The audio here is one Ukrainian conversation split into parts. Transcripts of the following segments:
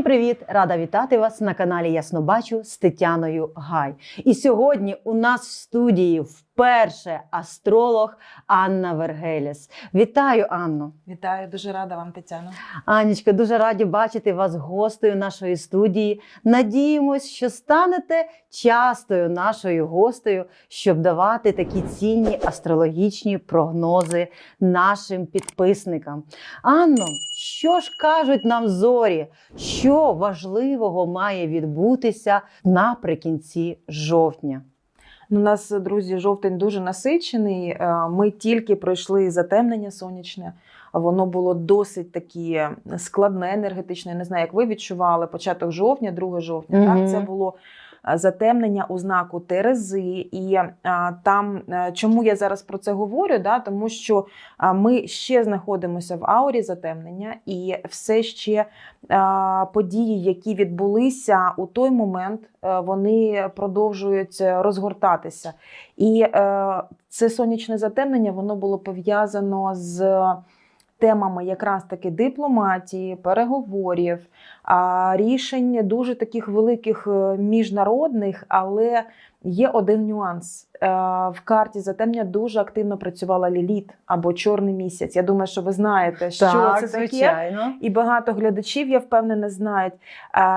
Всім привіт! Рада вітати вас на каналі Ясно Бачу з Тетяною Гай. І сьогодні у нас в студії вперше астролог Анна Вергеліс. Вітаю, Анно! Вітаю, дуже рада вам, Тетяно. Анічка, дуже раді бачити вас гостею нашої студії. Надіємось, що станете частою нашою гостею, щоб давати такі цінні астрологічні прогнози нашим підписникам. Анно, що ж кажуть нам зорі? Що важливого має відбутися наприкінці жовтня? У нас, друзі, жовтень дуже насичений. Е, Ми тільки пройшли затемнення сонячне. Воно було досить таке складне енергетично. Я не знаю, як ви відчували початок жовтня, 2 жовтня. Мгм. Так, це було е, затемнення у знаку Терези. І а, там, е, чому я зараз про це говорю? Да? Тому що ми ще знаходимося в аурі затемнення, і все ще події, які відбулися у той момент, е, вони продовжують е, розгортатися. І е, це сонячне затемнення воно було пов'язано з темами якраз таки дипломатії, переговорів, рішень дуже таких великих е, міжнародних, але є один нюанс. Е, В карті затемнення дуже активно працювала Ліліт або Чорний місяць. Я думаю, що ви знаєте, що це таке. І багато глядачів, я впевнена, знають.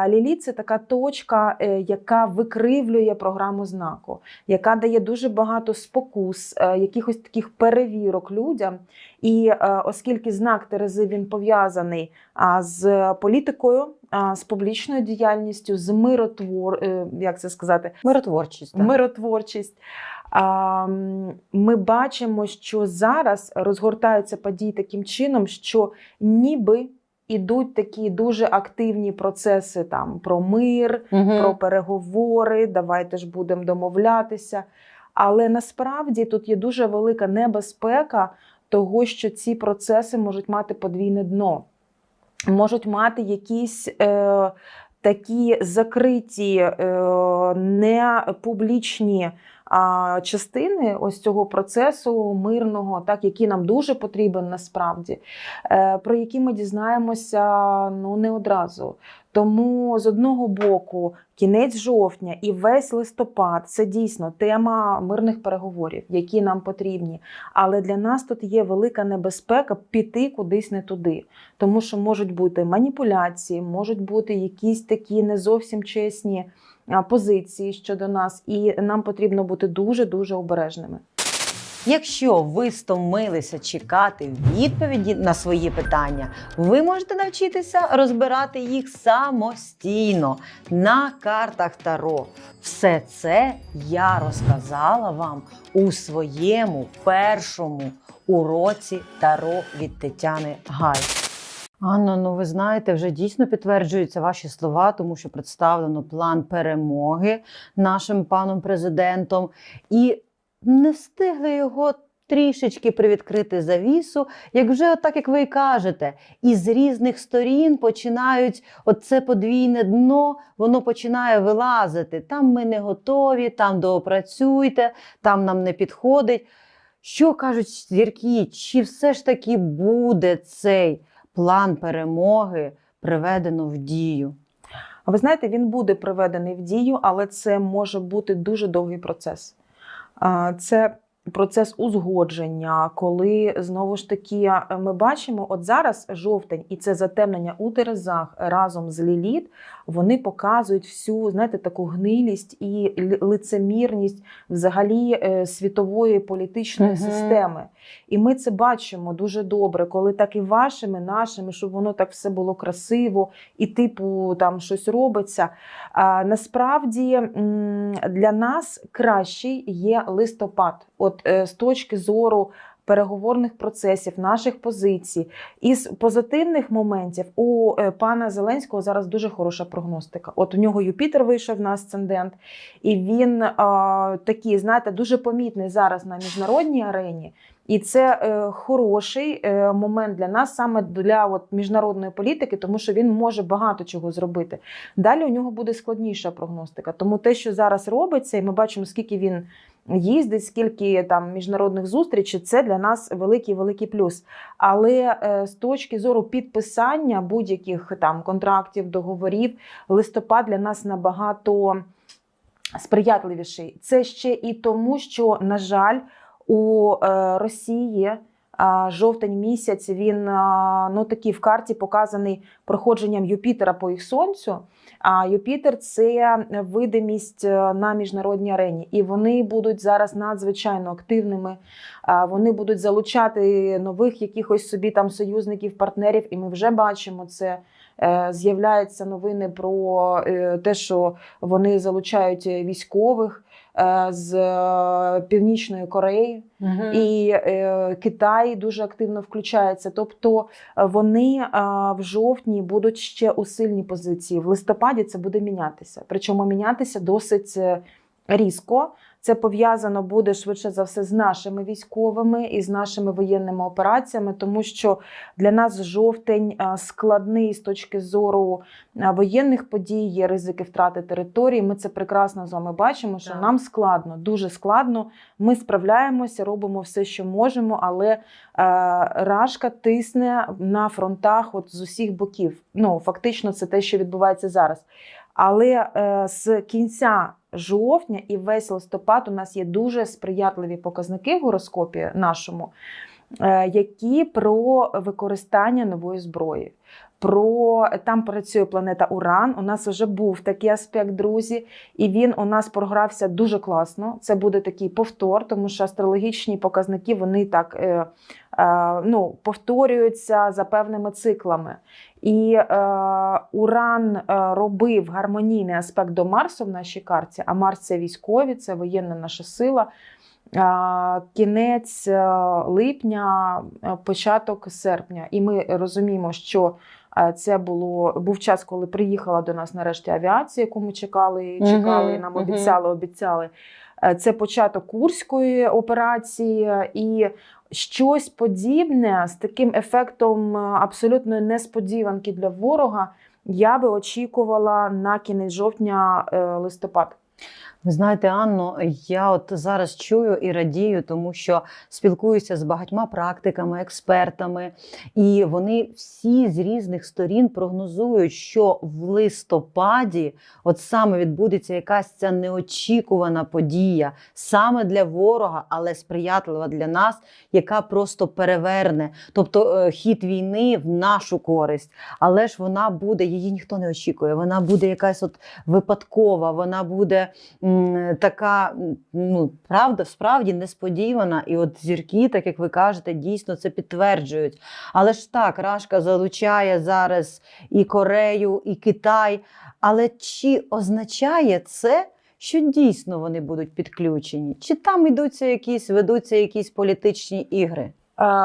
Ліліт це така точка, е, яка викривлює програму знаку, яка дає дуже багато спокус, е, якихось таких перевірок людям. І е, оскільки знак Терези він пов'язаний з політикою, з публічною діяльністю, з миротвор, е, як це сказати, Миротворчість. так. миротворчість. Ми бачимо, що зараз розгортаються події таким чином, що ніби ідуть такі дуже активні процеси там про мир, Мгм. про переговори. Давайте ж будемо домовлятися. Але насправді тут є дуже велика небезпека того, що ці процеси можуть мати подвійне дно, можуть мати якісь. Е, Такі закриті, е, не публічні частини ось цього процесу мирного, так який нам дуже потрібен насправді, е, про які ми дізнаємося ну не одразу. Тому з одного боку, кінець жовтня і весь листопад це дійсно тема мирних переговорів, які нам потрібні. Але для нас тут є велика небезпека піти кудись не туди, тому що можуть бути маніпуляції, можуть бути якісь такі не зовсім чесні позиції щодо нас, і нам потрібно бути дуже дуже обережними. Якщо ви стомилися чекати відповіді на свої питання, ви можете навчитися розбирати їх самостійно на картах Таро. Все це я розказала вам у своєму першому уроці Таро від Тетяни Гай. Анно, ну ви знаєте, вже дійсно підтверджуються ваші слова, тому що представлено план перемоги нашим паном президентом. І не встигли його трішечки привідкрити завісу, як вже отак, як ви і кажете, із різних сторін починають оце подвійне дно, воно починає вилазити. Там ми не готові, там доопрацюйте, там нам не підходить. Що кажуть зірки? Чи все ж таки буде цей план перемоги приведено в дію? А ви знаєте, він буде приведений в дію, але це може бути дуже довгий процес. Це процес узгодження, коли знову ж таки ми бачимо, от зараз жовтень і це затемнення у Терезах разом з Ліліт, вони показують всю знаєте, таку гнилість і лицемірність взагалі е, світової політичної Мгм. системи. І ми це бачимо дуже добре, коли так і вашими, нашими, щоб воно так все було красиво, і типу там щось робиться. А, насправді для нас кращий є листопад. От е, з точки зору переговорних процесів, наших позицій. Із позитивних моментів у е, пана Зеленського зараз дуже хороша прогностика. От у нього Юпітер вийшов на асцендент, і він а, такий, знаєте, дуже помітний зараз на міжнародній арені. І це е, хороший е, момент для нас, саме для от, міжнародної політики, тому що він може багато чого зробити. Далі у нього буде складніша прогностика. Тому те, що зараз робиться, і ми бачимо, скільки він їздить, скільки там міжнародних зустрічей, це для нас великий великий плюс. Але е, з точки зору підписання будь-яких там контрактів, договорів, листопад для нас набагато сприятливіший. Це ще і тому, що, на жаль, у е, Росії. Жовтень місяць він ну такий в карті показаний проходженням Юпітера по їх сонцю. А Юпітер це видимість е, на міжнародній арені, і вони будуть зараз надзвичайно активними. Вони будуть залучати нових якихось собі там союзників, партнерів, і ми вже бачимо це. Е, З'являються новини про е, те, що вони залучають військових з е, Північної Кореї. І е, Китай дуже активно включається. Тобто е, вони е, в жовтні будуть ще у сильній позиції. В листопаді це буде мінятися. Причому мінятися досить е, різко. Це пов'язано буде швидше за все з нашими військовими і з нашими воєнними операціями, тому що для нас жовтень складний з точки зору воєнних подій, є ризики втрати території. Ми це прекрасно з вами бачимо. Що Так. нам складно, дуже складно. Ми справляємося, робимо все, що можемо, але е, рашка тисне на фронтах от з усіх боків. Ну фактично, це те, що відбувається зараз. Але е, з кінця жовтня і весь листопад у нас є дуже сприятливі показники в гороскопі нашому, е, які про використання нової зброї. Про там працює планета Уран. У нас вже був такий аспект, друзі, і він у нас програвся дуже класно. Це буде такий повтор, тому що астрологічні показники вони так е, е, ну, повторюються за певними циклами. І е, Уран е, робив гармонійний аспект до Марсу в нашій карті, а Марс це військові, це воєнна наша сила. Е, Кінець е, липня, початок серпня. І ми розуміємо, що це було був час, коли приїхала до нас нарешті авіація, яку ми чекали, чекали, нам мгм. обіцяли, обіцяли. Е, Це початок курської операції, і щось подібне з таким ефектом е, абсолютної несподіванки для ворога. Я би очікувала на кінець жовтня е, листопад. Ви знаєте, Анно, я от зараз чую і радію, тому що спілкуюся з багатьма практиками, експертами, і вони всі з різних сторін прогнозують, що в листопаді от саме відбудеться якась ця неочікувана подія саме для ворога, але сприятлива для нас, яка просто переверне, тобто е, хід війни в нашу користь. Але ж вона буде, її ніхто не очікує. Вона буде якась от випадкова, вона буде така, ну правда, справді несподівана. І от зірки, так як ви кажете, дійсно це підтверджують. Але ж так, Рашка залучає зараз і Корею, і Китай. Але чи означає це? Що дійсно вони будуть підключені? Чи там йдуться якісь, ведуться якісь політичні ігри?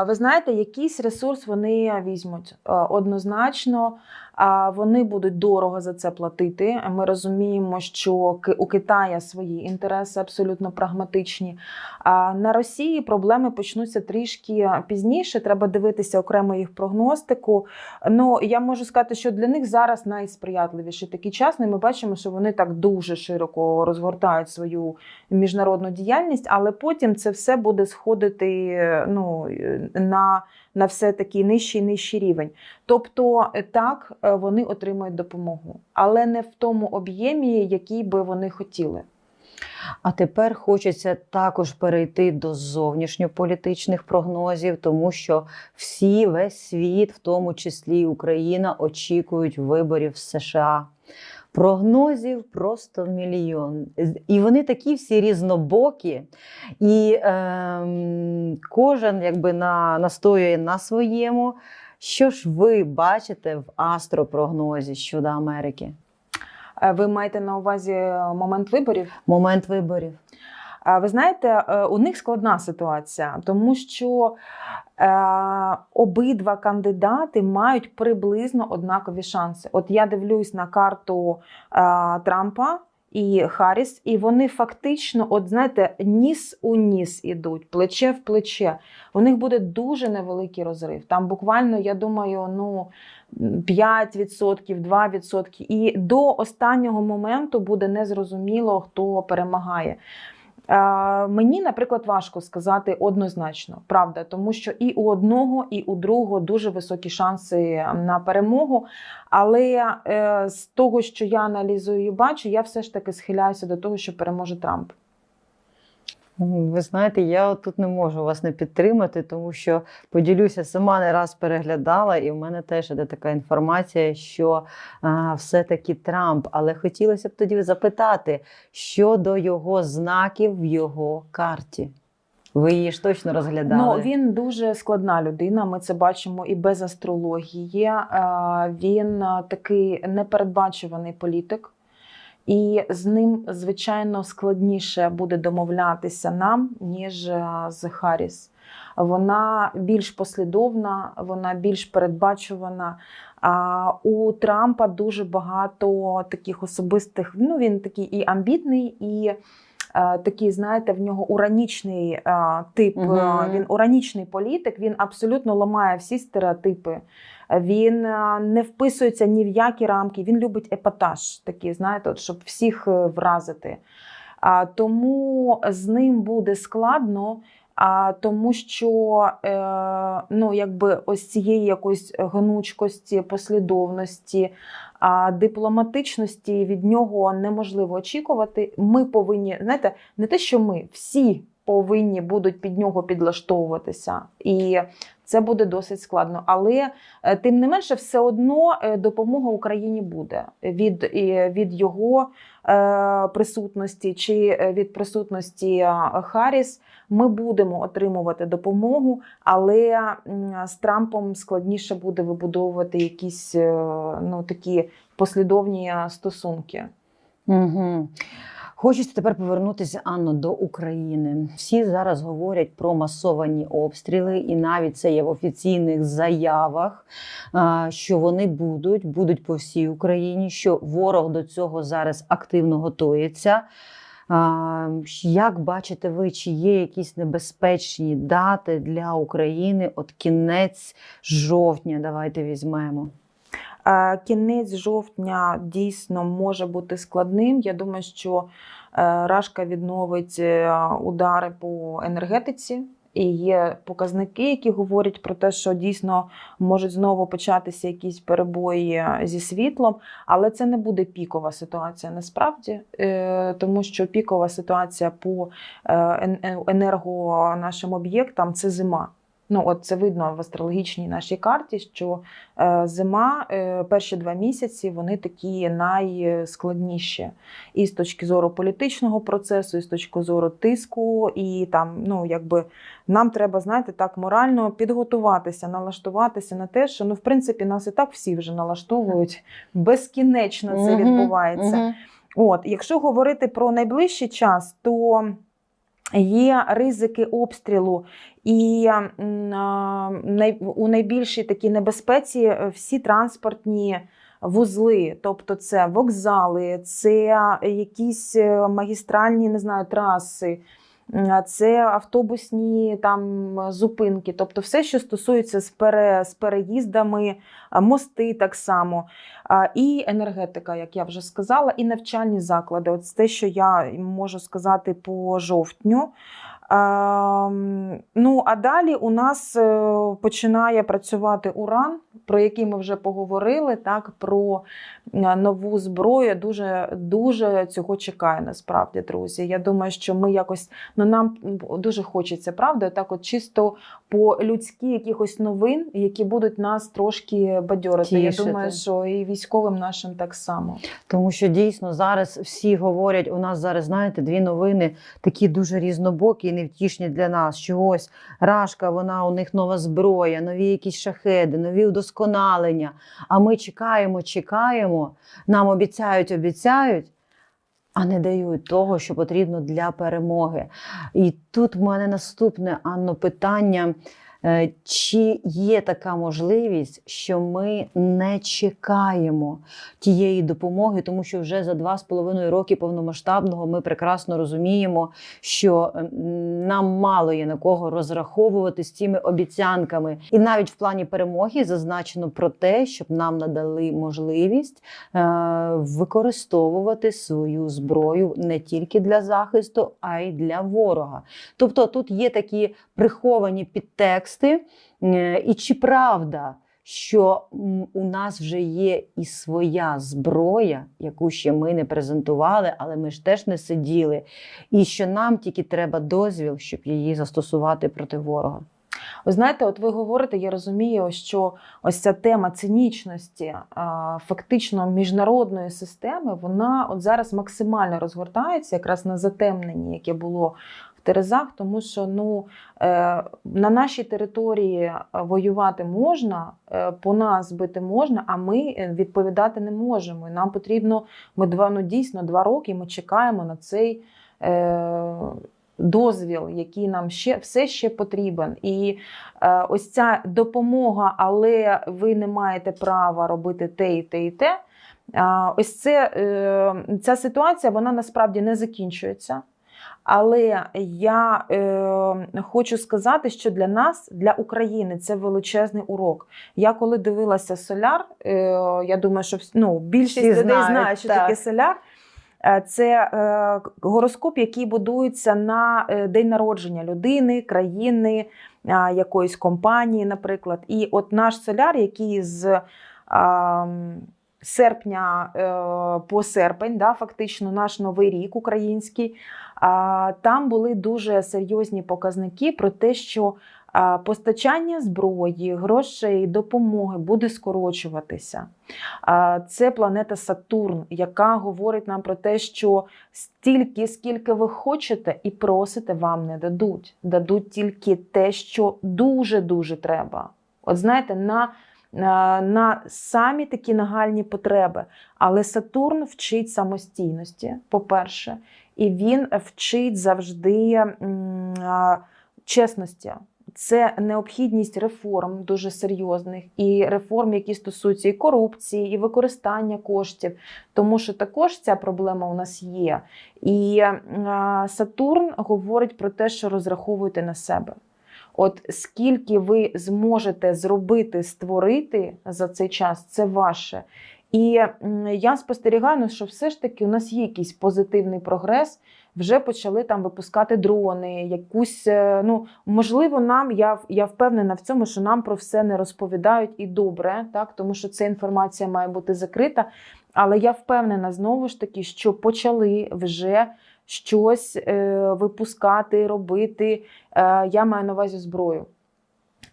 Ви знаєте, якийсь ресурс вони візьмуть однозначно. А Вони будуть дорого за це платити. Ми розуміємо, що у Китая свої інтереси абсолютно прагматичні. А на Росії проблеми почнуться трішки пізніше. Треба дивитися окремо їх прогностику. Ну я можу сказати, що для них зараз найсприятливіший такий час. Ну, Ми бачимо, що вони так дуже широко розгортають свою міжнародну діяльність, але потім це все буде сходити ну, на, на все такий нижчий нижчий рівень. Тобто, е, так е, вони отримують допомогу, але не в тому об'ємі, який би вони хотіли. А тепер хочеться також перейти до зовнішньополітичних прогнозів, тому що всі, весь світ, в тому числі Україна, очікують виборів в США. Прогнозів просто мільйон. І вони такі всі різнобокі, і ем, кожен якби на, настоює на своєму. Що ж ви бачите в астропрогнозі щодо Америки? Е, Ви маєте на увазі е, момент виборів? Момент виборів. Ви знаєте, е, у них складна ситуація, тому що е, обидва кандидати мають приблизно однакові шанси. От я дивлюсь на карту е, Трампа. І Харріс, і вони фактично, от знаєте, ніс у ніс ідуть, плече в плече. У них буде дуже невеликий розрив. Там буквально, я думаю, ну 5%, 2%. І до останнього моменту буде незрозуміло, хто перемагає. Е, Мені, наприклад, важко сказати однозначно, правда, тому що і у одного, і у другого дуже високі шанси на перемогу. Але е, з того, що я аналізую і бачу, я все ж таки схиляюся до того, що переможе Трамп. Ну, Ви знаєте, я тут не можу вас не підтримати, тому що поділюся, сама не раз переглядала, і в мене теж іде така інформація, що а, все-таки Трамп. Але хотілося б тоді запитати щодо його знаків в його карті. Ви її ж точно розглядали. Ну він дуже складна людина. Ми це бачимо і без астрології. Е, Він е, такий непередбачуваний політик, і з ним, звичайно, складніше буде домовлятися нам, ніж е, з Харріс. Вона більш послідовна, вона більш передбачувана. А у Трампа дуже багато таких особистих. Ну він такий і амбітний, і е, такий, знаєте, в нього уранічний е, тип. Е, Він уранічний політик. Він абсолютно ламає всі стереотипи. Він е, не вписується ні в які рамки. Він любить епатаж, такий, знаєте, от, щоб всіх е, вразити. А, тому з ним буде складно. А тому, що е, ну, якби ось цієї якоїсь гнучкості, послідовності, а дипломатичності від нього неможливо очікувати. Ми повинні, знаєте, не те, що ми всі повинні будуть під нього підлаштовуватися, і це буде досить складно. Але е, тим не менше, все одно е, допомога Україні буде від, від його е, присутності чи від присутності Харріс. Ми будемо отримувати допомогу, але з Трампом складніше буде вибудовувати якісь ну, такі послідовні стосунки. Угу. Хочеться тепер повернутися Анно до України. Всі зараз говорять про масовані обстріли, і навіть це є в офіційних заявах, що вони будуть, будуть по всій Україні. Що ворог до цього зараз активно готується. Як бачите ви, чи є якісь небезпечні дати для України? От кінець жовтня, давайте візьмемо. Е, Кінець жовтня дійсно може бути складним. Я думаю, що е, Рашка відновить е, удари по енергетиці. І є показники, які говорять про те, що дійсно можуть знову початися якісь перебої зі світлом, але це не буде пікова ситуація насправді, е, тому що пікова ситуація по е, е, енерго нашим об'єктам це зима. Ну, от це видно в астрологічній нашій карті, що е, зима, е, перші два місяці, вони такі найскладніші. І з точки зору політичного процесу, і з точки зору тиску, і там, ну, якби нам треба, знаєте, так морально підготуватися, налаштуватися на те, що ну, в принципі, нас і так всі вже налаштовують. Безкінечно це відбувається. От, якщо говорити про найближчий час, то є ризики обстрілу, і у найбільшій такій небезпеці е, всі транспортні вузли, тобто це вокзали, це якісь е, магістральні не знаю, траси. Це автобусні там зупинки, тобто все, що стосується з, пере, з переїздами, мости так само. І енергетика, як я вже сказала, і навчальні заклади. От те, що я можу сказати по жовтню. Ну, а далі у нас е, починає працювати уран, про який ми вже поговорили, так, про е, нову зброю. Дуже, дуже цього чекаю, насправді, друзі. Я думаю, що ми якось ну, нам дуже хочеться, правда, так, от чисто по людськи якихось новин, які будуть нас трошки бадьорити. Я думаю, що і військовим нашим так само. Тому що дійсно зараз всі говорять, у нас зараз, знаєте, дві новини такі дуже різнобокі невтішні для нас. Що ось Рашка, вона у них нова зброя, нові якісь шахеди, нові удосконалення. А ми чекаємо, чекаємо, нам обіцяють, обіцяють. А не дають того, що потрібно для перемоги. І тут в мене наступне Анно питання. Е, Чи є така можливість, що ми не чекаємо тієї допомоги, тому що вже за два з половиною роки повномасштабного ми прекрасно розуміємо, що е, нам мало є на кого розраховувати з цими обіцянками, і навіть в плані перемоги зазначено про те, щоб нам надали можливість е, використовувати свою зброю не тільки для захисту, а й для ворога. Тобто тут є такі приховані підтексти, Е, і чи правда, що у нас вже є і своя зброя, яку ще ми не презентували, але ми ж теж не сиділи, і що нам тільки треба дозвіл, щоб її застосувати проти ворога. Ви знаєте, от ви говорите, я розумію, що ось ця тема цинічності, фактично міжнародної системи, вона от зараз максимально розгортається якраз на затемненні, яке було Терезах, тому що ну, е, на нашій території е, воювати можна, е, по нас бити можна, а ми е, відповідати не можемо. І нам потрібно, ми два, ну, дійсно два роки ми чекаємо на цей. Е, дозвіл, який нам ще все ще потрібен. І е, ось ця допомога, але ви не маєте права робити те і те і те. А, ось це, е, ця ситуація вона насправді не закінчується. Але я е, хочу сказати, що для нас, для України, це величезний урок. Я коли дивилася соляр, е, я думаю, що ну, більшість Всі людей знають, знають, що так. таке соляр. Е, Це е, гороскоп, який будується на е, день народження людини, країни, а, якоїсь компанії, наприклад. І от наш соляр, який з м, серпня е, по серпень, да, фактично наш новий рік український, там були дуже серйозні показники про те, що постачання зброї, грошей, допомоги буде скорочуватися. Це планета Сатурн, яка говорить нам про те, що стільки, скільки ви хочете і просите, вам не дадуть. Дадуть тільки те, що дуже-дуже треба. От знаєте, на, на, на самі такі нагальні потреби. Але Сатурн вчить самостійності, по-перше, і він вчить завжди чесності. Це необхідність реформ дуже серйозних, і реформ, які стосуються і корупції, і використання коштів, тому що також ця проблема у нас є. І а, Сатурн говорить про те, що розраховуйте на себе. От скільки ви зможете зробити, створити за цей час, це ваше. І я спостерігаю, ну, що все ж таки у нас є якийсь позитивний прогрес. Вже почали там випускати дрони, якусь, е, ну можливо, нам я, я впевнена в цьому, що нам про все не розповідають і добре, так тому що ця інформація має бути закрита. Але я впевнена знову ж таки, що почали вже щось е, випускати, робити. Е, я маю на увазі зброю.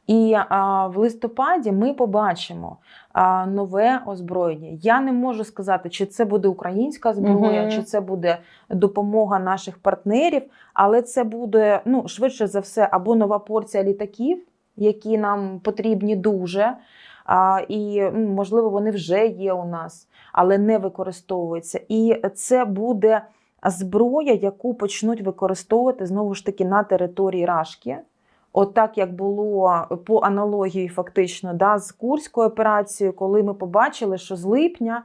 І а, в листопаді ми побачимо а, нове озброєння. Я не можу сказати, чи це буде українська зброя, Мгм. чи це буде допомога наших партнерів, але це буде ну, швидше за все або нова порція літаків, які нам потрібні дуже. А, і можливо вони вже є у нас, але не використовуються. І це буде зброя, яку почнуть використовувати знову ж таки на території Рашки. От так як було по аналогії, фактично, да, з Курською операцією, коли ми побачили, що з липня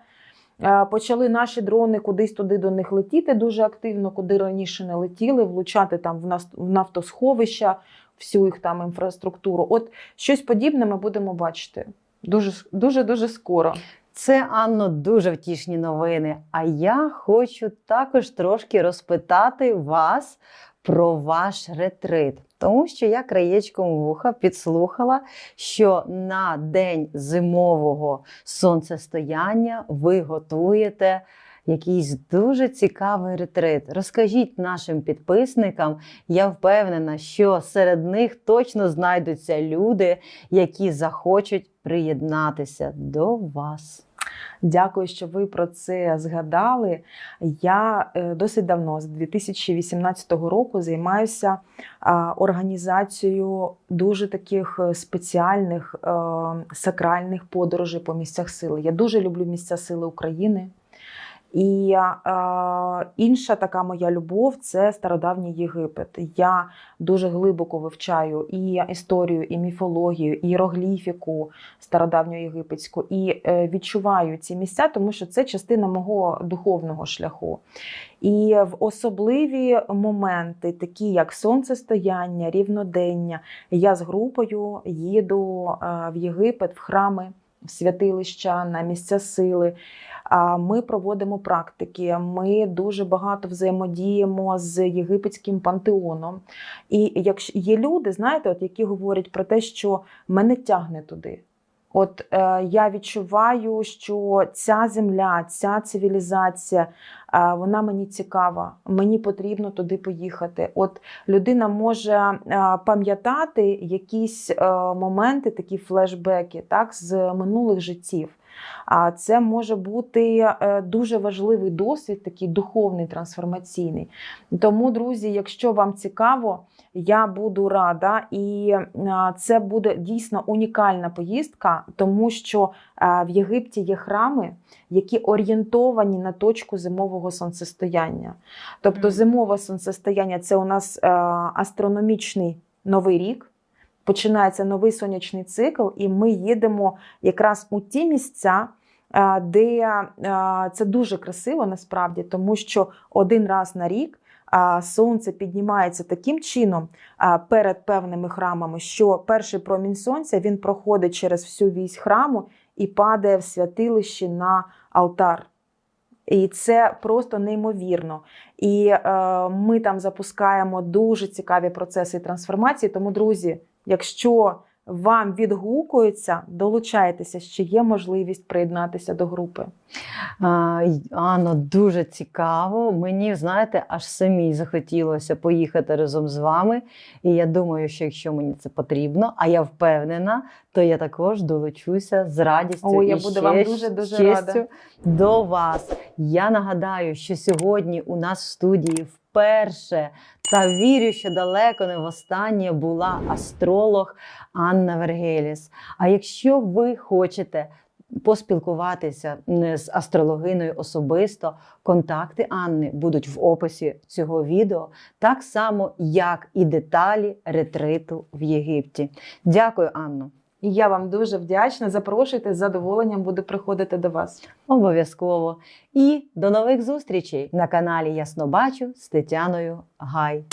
е, почали наші дрони кудись туди до них летіти дуже активно, куди раніше не летіли, влучати там в нафтосховища, всю їх там інфраструктуру. От щось подібне ми будемо бачити дуже дуже дуже скоро. Це Анно дуже втішні новини. А я хочу також трошки розпитати вас про ваш ретрит. Тому що я краєчком вуха підслухала, що на день зимового сонцестояння ви готуєте якийсь дуже цікавий ретрит. Розкажіть нашим підписникам, я впевнена, що серед них точно знайдуться люди, які захочуть приєднатися до вас. Дякую, що ви про це згадали. Я е, досить давно, з 2018 року, займаюся організацією дуже таких е, спеціальних е, сакральних подорожей по місцях сили. Я дуже люблю місця сили України. І е, інша така моя любов це стародавній Єгипет. Я дуже глибоко вивчаю і історію, і міфологію, і іерогліфіку стародавню єгипетську, і е, відчуваю ці місця, тому що це частина мого духовного шляху. І в особливі моменти, такі як сонцестояння, рівнодення, я з групою їду е, в Єгипет, в храми, в святилища, на місця сили. Ми проводимо практики. Ми дуже багато взаємодіємо з єгипетським пантеоном. І якщо є люди, знаєте, от які говорять про те, що мене тягне туди. От е, я відчуваю, що ця земля, ця цивілізація, е, вона мені цікава. Мені потрібно туди поїхати. От людина може е, пам'ятати якісь е, моменти, такі флешбеки, так, з минулих життів. А це може бути е, дуже важливий досвід, такий духовний, трансформаційний. Тому, друзі, якщо вам цікаво, я буду рада, і це буде дійсно унікальна поїздка, тому що в Єгипті є храми, які орієнтовані на точку зимового сонцестояння. Тобто, зимове сонцестояння це у нас астрономічний новий рік. Починається новий сонячний цикл, і ми їдемо якраз у ті місця, де це дуже красиво насправді, тому що один раз на рік сонце піднімається таким чином перед певними храмами, що перший промінь сонця він проходить через всю вісь храму і падає в святилище на алтар. І це просто неймовірно. І е, ми там запускаємо дуже цікаві процеси трансформації. Тому, друзі, якщо вам відгукується, долучайтеся, ще є можливість приєднатися до групи. А, Анно, дуже цікаво. Мені, знаєте, аж самій захотілося поїхати разом з вами. І я думаю, що якщо мені це потрібно, а я впевнена, то я також долучуся з радістю О, я і буду ще вам дуже-дуже рада. до вас. Я нагадаю, що сьогодні у нас в студії вперше. Та вірю, що далеко не востаннє була астролог Анна Вергеліс. А якщо ви хочете поспілкуватися з астрологиною особисто, контакти Анни будуть в описі цього відео, так само, як і деталі ретриту в Єгипті. Дякую, Анно. І я вам дуже вдячна. Запрошуйте з задоволенням буду приходити до вас. Обов'язково. І до нових зустрічей на каналі Ясно Бачу з Тетяною Гай.